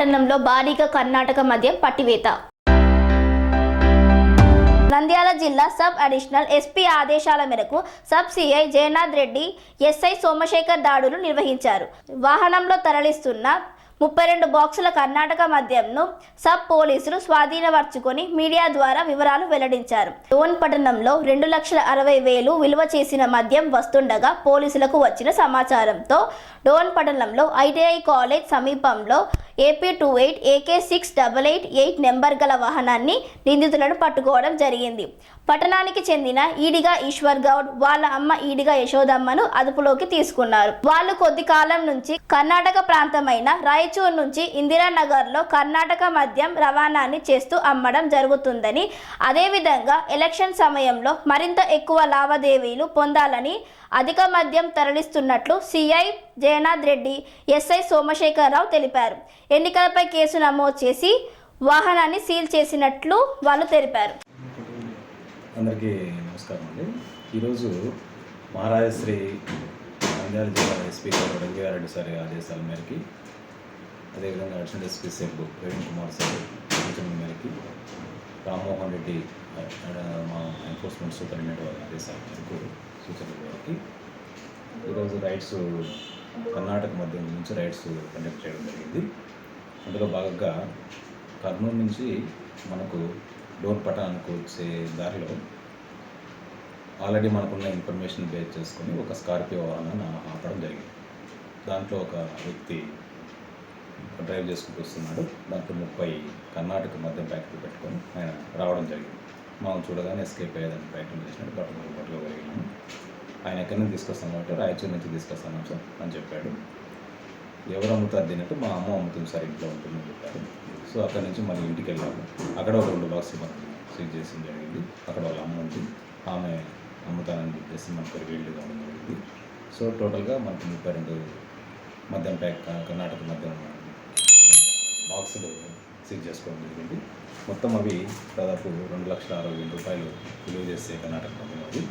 పట్టణంలో భారీగా కర్ణాటక మద్యం పట్టివేత. నంద్యాల జిల్లా సబ్ అడిషనల్ ఎస్పీ ఆదేశాల మేరకు sub CI Jayanath Reddy SI Somashekar దాడులు నిర్వహించారు. వాహనంలో తరలిస్తున్న ముప్పై రెండు బాక్సుల కర్ణాటక మద్యంను సబ్ పోలీసులు స్వాధీనపరుచుకొని మీడియా ద్వారా వివరాలు వెల్లడించారు. డోన్ పట్టణంలో రెండు లక్షల అరవై వేలు విలువ చేసిన మద్యం వస్తుండగా పోలీసులకు వచ్చిన సమాచారంతో డోన్ పట్టణంలో ఐటీఐ కాలేజ్ సమీపంలో AP two eight AK six double eight eight number గల వాహనాన్ని నిందితులను పట్టుకోవడం జరిగింది. పట్టణానికి చెందిన ఈడిగా ఈశ్వర్ గౌడ్ వాళ్ళ అమ్మ ఈడిగా యశోదమ్మను అదుపులోకి తీసుకున్నారు. వాళ్ళు కొద్ది కాలం నుంచి కర్ణాటక ప్రాంతమైన రాయచూర్ నుంచి ఇందిరానగర్లో కర్ణాటక మద్యం రవాణాన్ని చేస్తూ అమ్మడం జరుగుతుందని అదేవిధంగా ఎలక్షన్ సమయంలో మరింత ఎక్కువ లావాదేవీలు పొందాలని అధిక మద్యం తరలిస్తున్నట్లు సిఐ జయనాథ్ రెడ్డి ఎస్ఐ సోమశేఖరరావు తెలిపారు. ఎన్నికలపై కేసు నమోదు చేసి వాహనాన్ని సీల్ చేసినట్లు వాళ్ళు తెలిపారు. అందరికీ నమస్కారం అండి. ఈరోజు మహారాజశ్రీ నంద్యాల జిల్లా ఎస్పీ గారు రంగారెడ్డి సార్ ఆదేశాల మేరకి అదేవిధంగా additional SP SEB Praveen Kumar sir సూచనల మేరకి రామ్మోహన్ రెడ్డి మా ఎన్ఫోర్స్మెంట్ సూపరింటెండెంట్ ఆదేశాల మేరకు సూచనల మేరకి ఈరోజు రైట్స్ కర్ణాటక మధ్య నుంచి రైడ్స్ కండక్ట్ చేయడం జరిగింది. అందులో భాగంగా కర్నూలు నుంచి మనకు డోర్ పట్టణానికి వచ్చే దారిలో ఆల్రెడీ మనకున్న ఇన్ఫర్మేషన్ బేస్ చేసుకొని ఒక స్కార్పియో వాహనాన్ని ఆపడం జరిగింది. దాంట్లో ఒక వ్యక్తి డ్రైవ్ చేసుకుంటూ వస్తున్నాడు. దాంట్లో ముప్పై కర్ణాటక మద్యం ప్యాకెట్లు పెట్టుకొని ఆయన రావడం జరిగింది. మనం చూడగానే ఎస్కేప్ అయ్యేదాన్ని ప్రయత్నం చేసినట్టు బట్టలు పట్టుకోగలిగినాము ఆయన ఎక్కడి నుంచి తీసుకొస్తాను కాబట్టి రాయచూరు నుంచి తీసుకొస్తాను సార్ అని చెప్పాడు. ఎవరు అమ్ముతారు తినట్టు మా అమ్మ అమ్ముతుంది సార్ ఇంట్లో ఉంటుందని చెప్పారు సో అక్కడి నుంచి మళ్ళీ ఇంటికి వెళ్ళాము. అక్కడ ఒక రెండు బాక్స్ మనకి స్విచ్ చేసిన జరిగింది. అక్కడ వాళ్ళ అమ్మ ఉంది. ఆమె అమ్ముతానని చెప్పేసి మనకు వీళ్ళుగా ఉండడం జరిగింది. సో టోటల్గా మనకి ముప్పై రెండు మద్యం ప్యాక్ కర్ణాటక మద్యం బాక్సులు సీజ్ చేసుకోవడం జరిగింది. మొత్తం అవి దాదాపు రెండు లక్షల అరవై వేల రూపాయలు విలువ చేసే కర్ణాటక మద్యం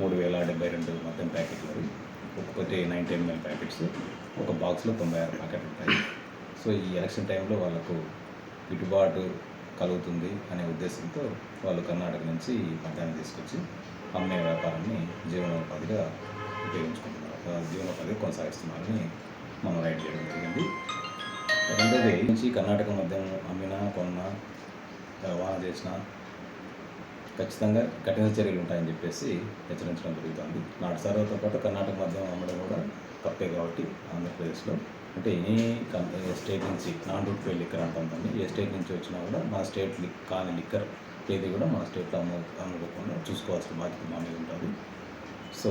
మూడు వేల డెబ్బై రెండు మద్యం ప్యాకెట్లు. అవి ఒక్కొక్కటి నైన్టీ ఎంఎల్ ప్యాకెట్స్. ఒక బాక్స్లో తొంభై ఆరు ప్యాకెట్ ఉంటాయి. సో ఈ ఎలక్షన్ టైంలో వాళ్ళకు గిట్టుబాటు కలుగుతుంది అనే ఉద్దేశంతో వాళ్ళు కర్ణాటక నుంచి ఈ మద్యాన్ని తీసుకొచ్చి అమ్మే వ్యాపారాన్ని జీవనోపాధిగా ఉపయోగించుకుంటున్నారు. జీవనోపాధి జీవనోపాధిగా కొనసాగిస్తున్నారని మనం రైట్ చేయడం జరిగింది. రెండోది నుంచి కర్ణాటక మద్యం అమ్మినా కొన్నా రవాణా చేసినా ఖచ్చితంగా కఠిన చర్యలు ఉంటాయని చెప్పేసి హెచ్చరించడం జరుగుతుంది నాటు సారాతో పాటు కర్ణాటక మద్యం అమ్మడం కూడా తప్పే కాబట్టి ఆంధ్రప్రదేశ్లో అంటే ఎనీ ఏ స్టేట్ నుంచి నాన్ రూట్ ఫెయిల్ లిక్కర్ అంటాం దాన్ని ఏ స్టేట్ నుంచి వచ్చినా కూడా మన స్టేట్ లిక్ కాని లిక్కర్ ఏది కూడా మన స్టేట్లో అమ్మ అమ్ముకోకుండా చూసుకోవాల్సిన బాధ్యత మా మీద ఉంటుంది సో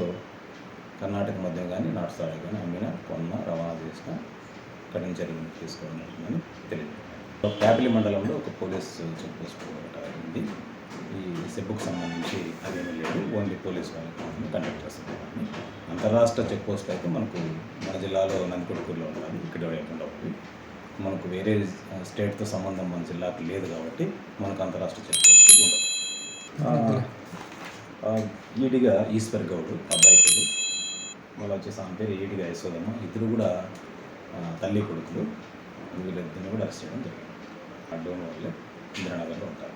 కర్ణాటక మద్యం కానీ నాటు సారా కానీ అమ్మిన కొన్నా రవాణా చేసిన కఠిన చర్యలు తీసుకోవాలని తెలియదు ప్యాపిలి మండలంలో ఒక పోలీస్ చెక్ పోస్ట్ ఉంది ఈ సెబ్బుకు సంబంధించి అదేమీ లేదు ఓన్లీ పోలీస్ వాళ్ళకి కండక్ట్ చేస్తున్నాం అంతరాష్ట్ర చెక్ పోస్ట్ అయితే మనకు మన జిల్లాలో నందికొడుకూరులో ఉండాలి ఇక్కడ లేకుండా ఉంది. మనకు వేరే స్టేట్తో సంబంధం మన జిల్లాకి లేదు కాబట్టి మనకు అంతరాష్ట్ర చెక్ పోస్ట్ ఉండదు ఈడిగా ఈశ్వర్ గౌడ్ అబ్బాయి పేరు. మళ్ళీ వచ్చేసి ఆమె పేరు ఈడిగా యశోదమ్మ. ఇద్దరు కూడా తల్లి కొడుకులు. వీళ్ళిద్దరిని కూడా అరెస్ట్ చేయడం జరిగింది. అడ్డం వాళ్ళే ఇంద్రనగర్లో ఉంటారు.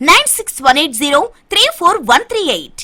Nine six one eight zero three four one three eight